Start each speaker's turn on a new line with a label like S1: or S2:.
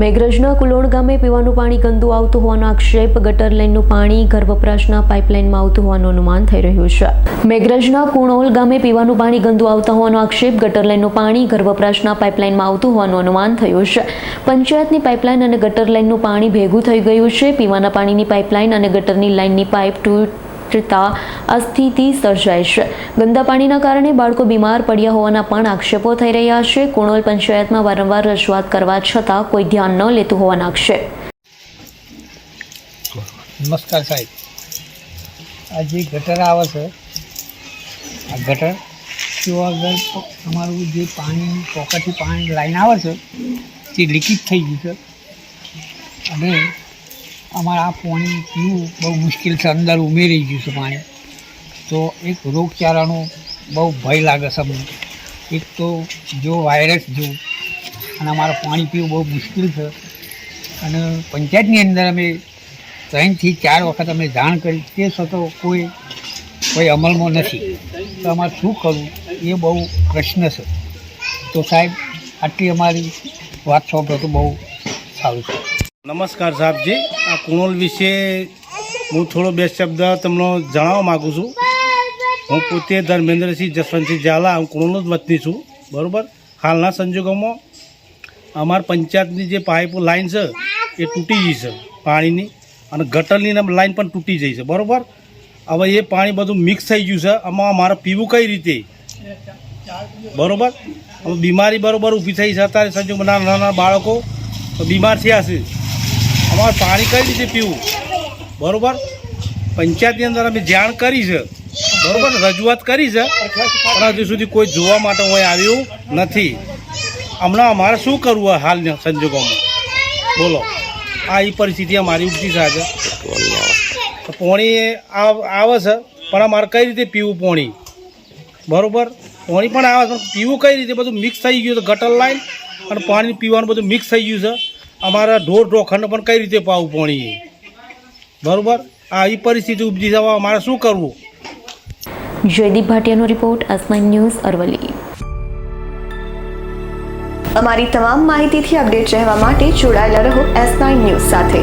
S1: મેઘરજના કુલોણ ગામે પીવાનું પાણી ગંદુ આવતું હોવાનો આક્ષેપ, ગટર લાઇનનું પાણી ઘર વપરાશના પાઇપલાઇનમાં આવતું હોવાનું અનુમાન થઈ રહ્યું છે. મેઘરજના કુણોલ ગામે પીવાનું પાણી ગંદુ આવતા હોવાનો આક્ષેપ, ગટર લાઇનનું પાણી ઘર વપરાશના પાઇપલાઇનમાં આવતું હોવાનું અનુમાન થયું છે. પંચાયતની પાઇપલાઇન અને ગટર લાઇનનું પાણી ભેગું થઈ ગયું છે. પીવાના પાણીની પાઇપલાઇન અને ગટરની લાઇનની પાઇપ તૂટતા આ અસ્થિતિ સર્જાય છે. ગંદા પાણીના કારણે બાળકો બીમાર પડ્યા હોવાના પણ આક્ષેપો થઈ રહ્યા છે. કુણોલ પંચાયતમાં વારંવાર રજૂઆત કરવા છતાં કોઈ ધ્યાન ન લેતું હોવાના આક્ષેપ.
S2: નમસ્કાર સાહેબ. આ જે ગટર આવે છે, આ ગટર તો આગળ અમારું જે પાણી પોકેટથી પાણી લાઈન આવે છે, તે લીકેજ થઈ ગયું છે. અને અમારે આ પાણી પીવું બહુ મુશ્કેલ છે, અંદર ઉમેરી ગયું છે પાણી. તો એક રોગચાળાનો બહુ ભય લાગે છે અમને. એક તો જો વાયરસ જો, અને અમારે પાણી પીવું બહુ મુશ્કેલ છે. અને પંચાયતની અંદર અમે ત્રણથી ચાર વખત અમે જાણ કરી. તે છતાં કોઈ કોઈ અમલમાં નથી. તો અમારે શું કરવું? એ બહુ પ્રશ્ન છે. તો સાહેબ, આટલી અમારી વાત સાંભળો તો બહુ સારું છે.
S3: નમસ્કાર સાહેબજી. આ કુણોલ વિશે હું થોડો બે શબ્દ તમને જણાવવા માગું છું. હું પોતે ધર્મેન્દ્રસિંહ જસવંતસિંહ ઝાલા, હું કુણોલનો જ વતની છું. બરાબર? હાલના સંજોગોમાં અમારા પંચાયતની જે પાઇપો લાઇન છે, એ તૂટી ગઈ છે પાણીની અને ગટરની લાઇન પણ તૂટી જઈ છે. બરાબર? હવે એ પાણી બધું મિક્સ થઈ ગયું છે. આમાં અમારે પીવું કઈ રીતે? બરાબર? હવે બીમારી બરાબર ઊભી થઈ છે. અત્યારે સંજોગ નાના નાના બાળકો બીમાર થયા છે. અમારે પાણી કઈ રીતે પીવું? બરાબર? પંચાયતની અંદર અમે જાણ કરી છે. બરાબર? રજૂઆત કરી છે. પણ હજુ સુધી કોઈ જોવા માટે હોય આવ્યું નથી. હમણાં અમારે શું કરવું હાલના સંજોગોમાં? બોલો. આ એ પરિસ્થિતિ અમારી ઉપજી સાથે પોણી આવે છે, પણ અમારે કઈ રીતે પીવું પોણી? બરાબર? પાણી પણ આવે છે પીવું કઈ રીતે? બધું મિક્સ થઈ ગયું છે ગટર લાઈન અને પાણી પીવાનું બધું મિક્સ થઈ ગયું છે. અમારા ઢોર ઢોખંડ પણ કઈ રીતે પાવું પાણી બરાબર? આ એ પરિસ્થિતિ ઉપજી જવા અમારે શું કરવું?
S1: જયદીપ ભાટિયાનો રિપોર્ટ અસમાન ન્યૂઝ અરવલ્લી.
S4: અમારી તમામ માહિતીથી અપડેટ રહેવા માટે જોડાયેલા રહો એસ નાઇન ન્યૂઝ સાથે.